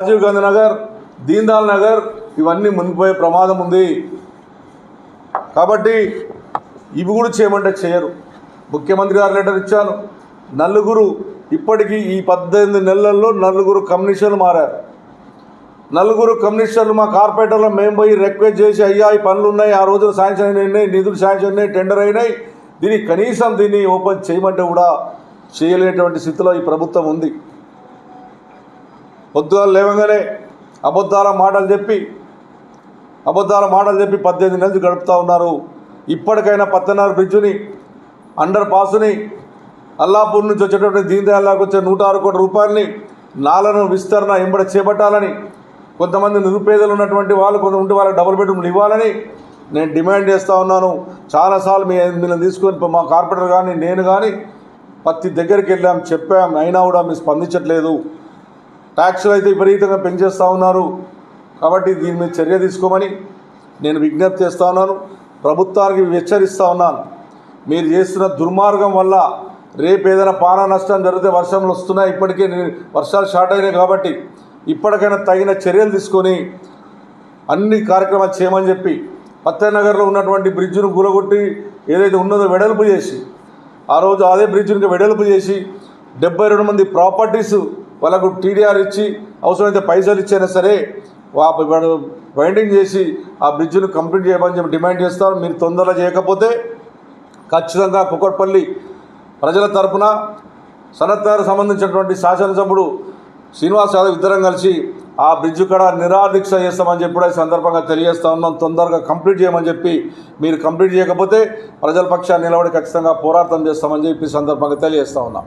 రాజీవ్ గాంధీ నగర్ దీన్దాల్ నగర్ ఇవన్నీ మునిగిపోయే ప్రమాదం ఉంది. కాబట్టి ఇవి కూడా చేయమంటే చేయరు. ముఖ్యమంత్రి గారు లెటర్ ఇచ్చాను నలుగురు ఇప్పటికీ ఈ పద్దెనిమిది నెలల్లో నలుగురు కమిషన్లు మారారు. నలుగురు కమిషనర్లు మా కార్పొరేటర్లో మేము పోయి రిక్వెస్ట్ చేసి అయ్యా ఈ పనులు ఉన్నాయి ఆ రోజున శాంక్షన్ అయినాయి నిధులు శాంక్షన్ అయినాయి టెండర్ అయినాయి. దీనికి కనీసం దీన్ని ఓపెన్ చేయమంటే కూడా చేయలేటువంటి స్థితిలో ఈ ప్రభుత్వం ఉంది. పొద్దుగాలు లేవగానే అబద్ధాల మాటలు చెప్పి అబద్ధాల మాటలు చెప్పి పద్దెనిమిది నెలలు గడుపుతూ ఉన్నారు. ఇప్పటికైనా పత్తనారు బ్రిడ్జ్ని అండర్ పాస్ని అల్లాపూర్ నుంచి వచ్చేటటువంటి దీన్ దయాళకి వచ్చే నూట ఆరు కోట్ల రూపాయలని నాలను విస్తరణ ఎంబడి చేపట్టాలని కొంతమంది నిరుపేదలు ఉన్నటువంటి వాళ్ళు కొంత ఉంటే వాళ్ళకి డబుల్ బెడ్రూమ్లు ఇవ్వాలని నేను డిమాండ్ చేస్తూ ఉన్నాను. చాలాసార్లు మీ మిమ్మల్ని తీసుకొని మా కార్పొరేటర్ కానీ నేను కానీ ప్రతి దగ్గరికి వెళ్ళాం చెప్పాం అయినా కూడా మీరు స్పందించట్లేదు. ట్యాక్సులు అయితే విపరీతంగా పెంచేస్తూ ఉన్నారు. కాబట్టి దీని మీద చర్య తీసుకోమని నేను విజ్ఞప్తి చేస్తూ ఉన్నాను. ప్రభుత్వానికి హెచ్చరిస్తూ ఉన్నాను. మీరు చేస్తున్న దుర్మార్గం వల్ల రేపు ఏదైనా పాన నష్టం జరిగితే వర్షంలు వస్తున్నాయి. ఇప్పటికే వర్షాలు స్టార్ట్ అయినాయి కాబట్టి ఇప్పటికైనా తగిన చర్యలు తీసుకొని అన్ని కార్యక్రమాలు చేయమని చెప్పి పత్తనగర్లో ఉన్నటువంటి బ్రిడ్జ్ను కూలగొట్టి ఏదైతే ఉన్నదో వెడల్పు చేసి ఆ రోజు అదే బ్రిడ్జ్ని వెడల్పు చేసి డెబ్బై రెండు మంది ప్రాపర్టీస్ వాళ్ళకు టీడీఆర్ ఇచ్చి అవసరమైతే పైసలు ఇచ్చైనా సరే వాడు బైండింగ్ చేసి ఆ బ్రిడ్జ్ను కంప్లీట్ చేయమని చెప్పి డిమాండ్ చేస్తారు. మీరు తొందరగా చేయకపోతే ఖచ్చితంగా కుక్కట్పల్లి ప్రజల తరపున సనత్నగర్ సంబంధించినటువంటి శాసనసభ్యుడు శ్రీనివాస్ యాదవ్ ఇద్దరం కలిసి ఆ బ్రిడ్జ్ కూడా నిరాదీక్ష చేస్తామని చెప్పి కూడా ఈ సందర్భంగా తెలియజేస్తా ఉన్నాం. తొందరగా కంప్లీట్ చేయమని చెప్పి మీరు కంప్లీట్ చేయకపోతే ప్రజల పక్షాన్ని నిలబడి ఖచ్చితంగా పోరాటం చేస్తామని చెప్పి సందర్భంగా తెలియజేస్తా ఉన్నాం.